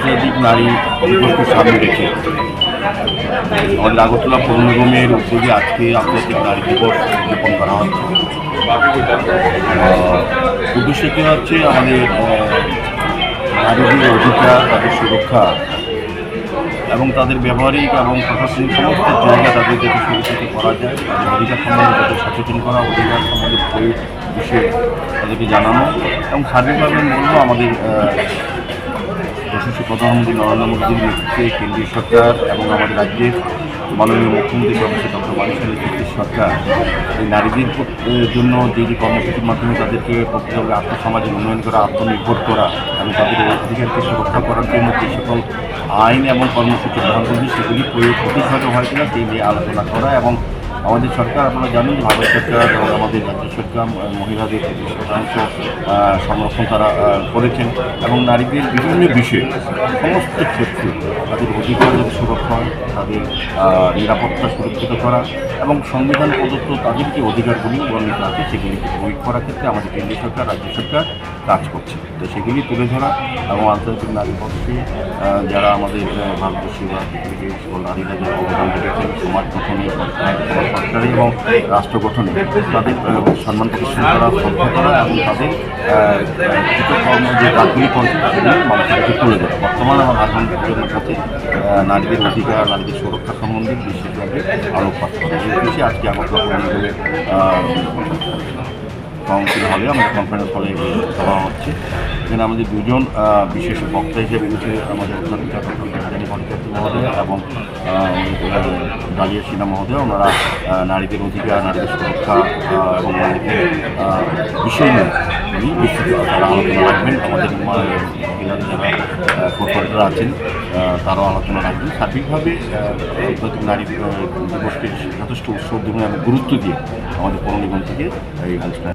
আন্তর্জাতিক নারী দিবসকে সামনে রেখে। আগরতলা পৌর নিগমের উদ্যোগে আজকে আন্তর্জাতিক নারী দিবস উদযাপন করা হচ্ছে উদ্দেশ্য কী হচ্ছে? আমাদের নারীদের অধিকার, তাদের সুরক্ষা এবং তাদের ব্যবহারিক এবং প্রশাসনিক সমস্ত জায়গা তাদের যাতে সুরক্ষিত করা যায়। তাদের অধিকার সম্বন্ধে তাদের সচেতন করা, অধিকার সম্বন্ধে বিষয়ে তাদেরকে জানানো এবং সার্বিকভাবে বলব আমাদের প্রধানমন্ত্রী নরেন্দ্র মোদীর নেতৃত্বে কেন্দ্রীয় সরকার এবং আমাদের রাজ্যের মাননীয় মুখ্যমন্ত্রী প্রফেসর ডক্টর মানিসের নেতৃত্বের সরকার। এই নারীদের জন্য যে যে কর্মসূচির মাধ্যমে তাদেরকে প্রকৃতভাবে আত্মসমাজের উন্নয়ন করা, আত্মনির্ভর করা এবং তাদের অধিকারকে সুরক্ষা করার জন্য যে সকল আইন এবং কর্মসূচি গ্রহণ করবে সেগুলি প্রয়োগ প্রতিভাবে হয় কিনা সেই নিয়ে আলোচনা করা এবং আমাদের সরকার, আপনারা জানেন যে ভারত সরকার এবং আমাদের রাজ্য সরকার মহিলাদের শতাংশ সংরক্ষণ তারা করেছেন এবং নারীদের বিভিন্ন বিষয়ে সমস্ত ক্ষেত্রে তাদের অধিকার যাতে সুরক্ষা তাদের নিরাপত্তা সুরক্ষিত করা এবং সংবিধান প্রদত্ত তাদের যে অধিকারগুলি বর্ণিত আছে, সেগুলিকে প্রয়োগ করার ক্ষেত্রে আমাদের কেন্দ্রীয় সরকার, রাজ্য সরকার কাজ করছে। তো সেগুলি তুলে ধরা এবং আন্তর্জাতিক নারী পক্ষে যারা আমাদের ভারতবর্ষে বা নারীরা যে অবদান রেখেছেন সমাজ গঠনে সরকার এবং রাষ্ট্র গঠনে তাদের সম্মান প্রদর্শন করা শ্রদ্ধা করা এবং তাদের কৃতকর্ম যে কাজগুলি করছে সেগুলি মানুষের কাছে তুলে ধরা। বর্তমানে আমার কাছে আহ, নারীদের অধিকার নারীদের সুরক্ষা সম্বন্ধে বিশেষভাবে আলোকপাত করা। এই উদ্দেশ্যে আজকে আগরতলা কাউন্সিল হলে আমাদের কনফারেন্স হলে সভা হচ্ছে। এখানে আমাদের দুজন বিশেষ বক্তা হিসেবে রয়েছে আমাদের এবং ডালিয়া সিনহা মহোদয়। ওনারা নারীদের অধিকার, নারীদের সুরক্ষা এবং নারীদের বিষয় নিয়ে বিস্তৃত তারা আলোচনা রাখবেন। আমাদের যারা আছেন তারাও আলোচনা রাখবেন। সার্বিকভাবে আন্তর্জাতিক নারী দিবসকে যথেষ্ট উৎসব এবং গুরুত্ব দিয়ে আমাদের পৌর নিগম থেকে এই অনুষ্ঠান